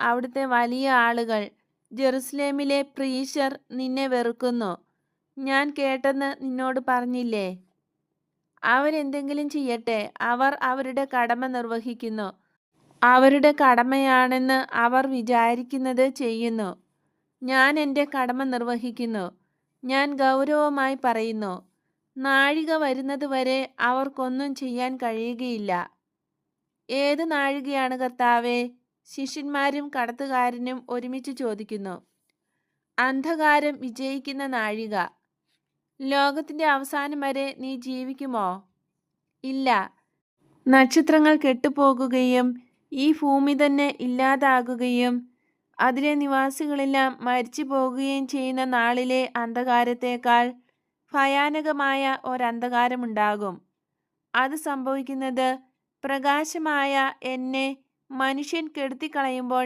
അവിടുത്തെ വലിയ ആളുകൾ ജെറുസലേമിലെ പ്രീശർ നിന്നെ വെറുക്കുന്നു. ഞാൻ കേട്ടെന്ന് നിന്നോട് പറഞ്ഞില്ലേ? അവരെന്തെങ്കിലും ചെയ്യട്ടെ അവർ അവരുടെ കടമ നിർവഹിക്കുന്നു. അവരുടെ കടമയാണെന്ന് അവർ വിചാരിക്കുന്നത് ചെയ്യുന്നു. ഞാൻ എന്റെ കടമ നിർവഹിക്കുന്നു. ഞാൻ ഗൗരവമായി പറയുന്നു. നാഴിക വരുന്നതുവരെ അവർക്കൊന്നും ചെയ്യാൻ കഴിയുകയില്ല. ഏത് നാഴികയാണ് കർത്താവേ? ശിഷ്യന്മാരും കടത്തുകാരനും ഒരുമിച്ച് ചോദിക്കുന്നു അന്ധകാരം വിജയിക്കുന്ന നാഴിക ലോകത്തിന്റെ അവസാനം വരെ നീ ജീവിക്കുമോ? ഇല്ല. നക്ഷത്രങ്ങൾ കെട്ടുപോകുകയും ഈ ഭൂമി തന്നെ ഇല്ലാതാകുകയും അതിലെ നിവാസികളെല്ലാം മരിച്ചു പോകുകയും ചെയ്യുന്ന നാളിലെ അന്ധകാരത്തേക്കാൾ ഭയാനകമായ ഒരന്ധകാരമുണ്ടാകും. അത് സംഭവിക്കുന്നത് പ്രകാശമായ എന്നെ മനുഷ്യൻ കെടുത്തിക്കളയുമ്പോൾ